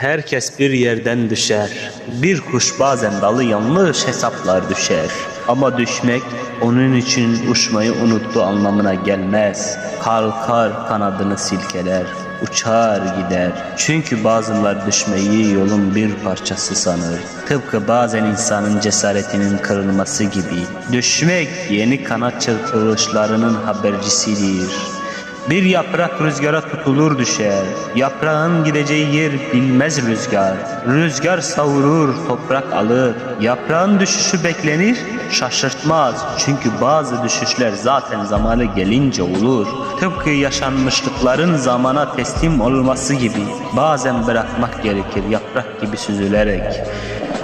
Herkes bir yerden düşer. Bir kuş bazen dalı yanlış hesaplar düşer. Ama düşmek onun için uçmayı unuttu anlamına gelmez. Kalkar kanadını silkeler, uçar gider. Çünkü bazılar düşmeyi yolun bir parçası sanır. Tıpkı bazen insanın cesaretinin kırılması gibi. Düşmek yeni kanat çırpılışlarının habercisidir. Bir yaprak rüzgara tutulur düşer. Yaprağın gideceği yer bilmez rüzgar. Rüzgar savurur, toprak alır. Yaprağın düşüşü beklenir, şaşırtmaz. Çünkü bazı düşüşler zaten zamanı gelince olur. Tıpkı yaşanmışlıkların zamana teslim olması gibi. Bazen bırakmak gerekir yaprak gibi süzülerek.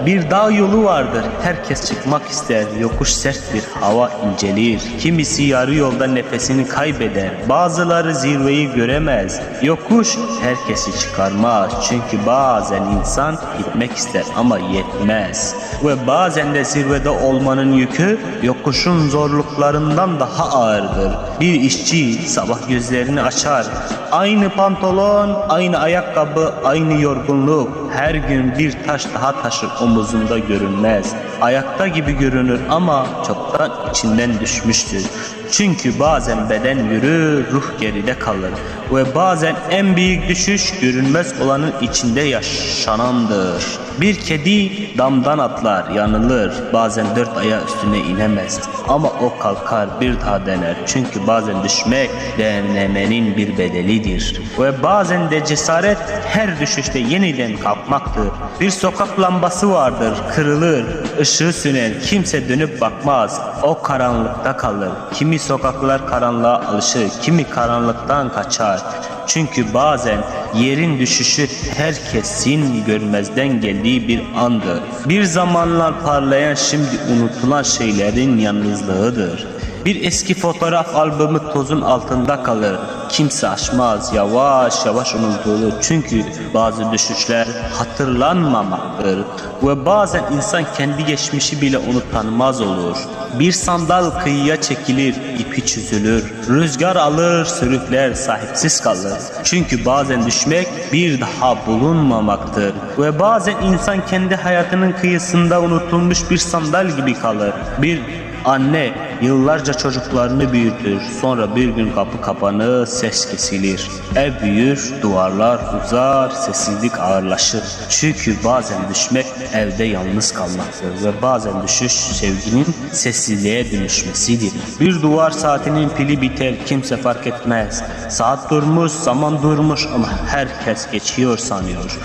Bir dağ yolu vardır. Herkes çıkmak ister. Yokuş sert bir hava incelir. Kimisi yarı yolda nefesini kaybeder. Bazıları zirveyi göremez. Yokuş herkesi çıkarmaz. Çünkü bazen insan gitmek ister ama yetmez. Ve bazen de zirvede olmanın yükü yokuşun zorluklarından daha ağırdır. Bir işçi sabah gözlerini açar. Aynı pantolon, aynı ayakkabı, aynı yorgunluk. Her gün bir taş daha taşır omuzunda görünmez. Ayakta gibi görünür ama çoktan içinden düşmüştür. Çünkü bazen beden yürür, ruh geride kalır. Ve bazen en büyük düşüş görünmez olanın içinde yaşanandır. Bir kedi damdan atlar, yanılır. Bazen dört aya üstüne inemez. Ama o kalkar bir daha dener. Çünkü bazen düşmek denemenin bir bedelidir. Ve bazen de cesaret her düşüşte yeniden kalkmaktır. Bir sokak lambası vardır, kırılır, ışığı söner, kimse dönüp bakmaz. O karanlıkta kalır. Kimi sokaklar karanlığa alışır, kimi karanlıktan kaçar. Çünkü bazen yerin düşüşü herkesin görmezden geldiği bir andır. Bir zamanlar parlayan şimdi unutulan şeylerin yalnızlığıdır. Bir eski fotoğraf albümü tozun altında kalır. Kimse açmaz, yavaş yavaş unutulur. Çünkü bazı düşüşler hatırlanmamaktır. Ve bazen insan kendi geçmişi bile unutanmaz olur. Bir sandal kıyıya çekilir, ipi çözülür. Rüzgar alır, sürükler, sahipsiz kalır. Çünkü bazen düşmek bir daha bulunmamaktır. Ve bazen insan kendi hayatının kıyısında unutulmuş bir sandal gibi kalır. Bir Anne yıllarca çocuklarını büyütür. Sonra bir gün kapı kapanır, ses kesilir. Ev büyür, duvarlar uzar, sessizlik ağırlaşır. Çünkü bazen düşmek evde yalnız kalmaktır ve bazen düşüş sevginin sessizliğe dönüşmesidir. Bir duvar saatinin pili biter, kimse fark etmez. Saat durmuş, zaman durmuş ama herkes geçiyor sanıyor.